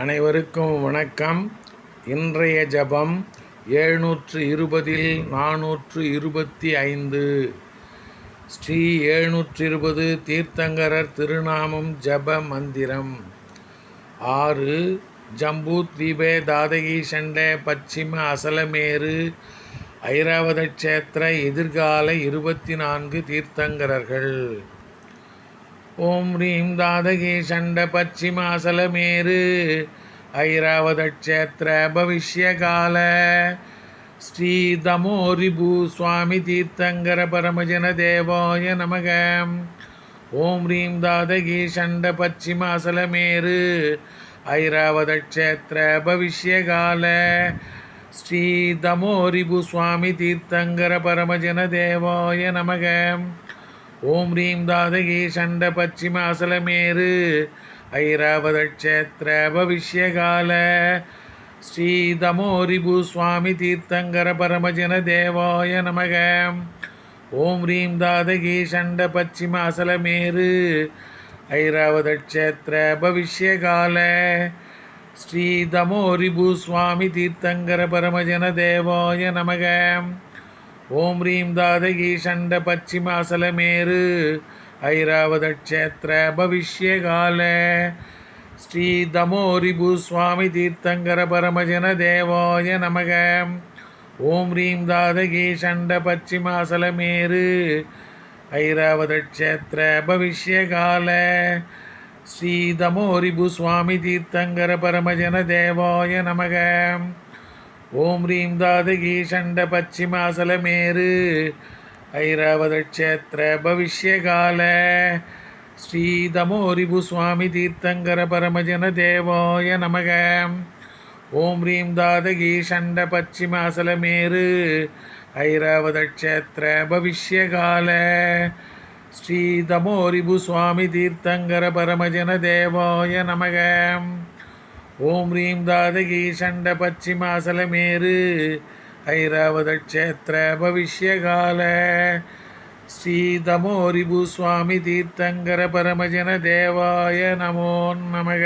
அனைவருக்கும் வணக்கம். இன்றைய ஜபம் எழுநூற்று இருபதில் நானூற்று இருபத்தி ஐந்து ஸ்ரீ எழுநூற்று இருபது தீர்த்தங்கரர் திருநாமம் ஜப மந்திரம். ஆறு ஜம்பூத்வீபே தாதகி சண்டே பச்சிம அசலமேரு ஐராவத க்ஷேத்திர எதிர்கால இருபத்தி நான்கு தீர்த்தங்கரர்கள். ஓம் ரீம் தாதகே சண்ட பச்சிமாசலமேரு ஐராவத பவிஷ்யகால. ஸ்ரீ தமோரிபு சுவாமி தீர்த்தங்கர பரமஜன தேவாய நமக. ஓம் ரீம் தாதகே சண்ட பச்சிமாசலமேரு ஐராவத பவிஷ்யகால. ஸ்ரீ தமோரிபு சுவாமி தீர்த்தங்கர பரமஜன தேவாய நமகம் ஓம் ரீம் தாதகி சண்ட பச்சிம அசலமேரு ஐராவத க்ஷேத்திர பவிஷ்யகால. ஸ்ரீ தமோரிபு சுவாமி தீர்த்தங்கர பரமஜன தேவாய நமக. ஓம் ரீம் தாதகி சண்ட பச்சிம அசலமேரு ஐராவத க்ஷேத்திர பவிஷ்யகால. ஸ்ரீ தமோரிபு சுவாமி தீர்த்தங்கர பரமஜன தேவாய நமகம் ஓம் ரீம் தாதகி சண்ட பச்சிமாசலமேரு அசலமேரு பவிஷ்யகால. ஸ்ரீ தமோரிபு சுவாமி தீர்த்தங்கர பரமஜன தேவாய நமக. ஓம் ரீம் தாதகி சண்ட பச்சிமாசலமேரு அசலமேரு பவிஷ்யகால. ஸ்ரீ தமோரிபு சுவாமி தீர்த்தங்கர பரமஜன தேவாய நமக. ஓம் ரீம் தாதகி சண்ட பச்சிமாசலமேரு ஐராவத பவிஷ்யகால. ஸ்ரீதமோரிபு சுவாமி தீர்த்தங்கர பரமஜன தேவாய நமக. ஓம் ரீம் தாதகி சண்ட பச்சிமாசலமேரு ஐராவத பவிஷ்யகால. ஸ்ரீதமோரிபு சுவாமி தீர்த்தங்கர பரமஜன தேவாய நமக. ஓம் ரீம் தாதகி சண்ட பச்சிமாசலமேரு ஐராவத பவிஷ்யகால ஸ்ரீ சுவாமி தீர்த்தங்கர பரமஜன தேவாய நமோ நமக.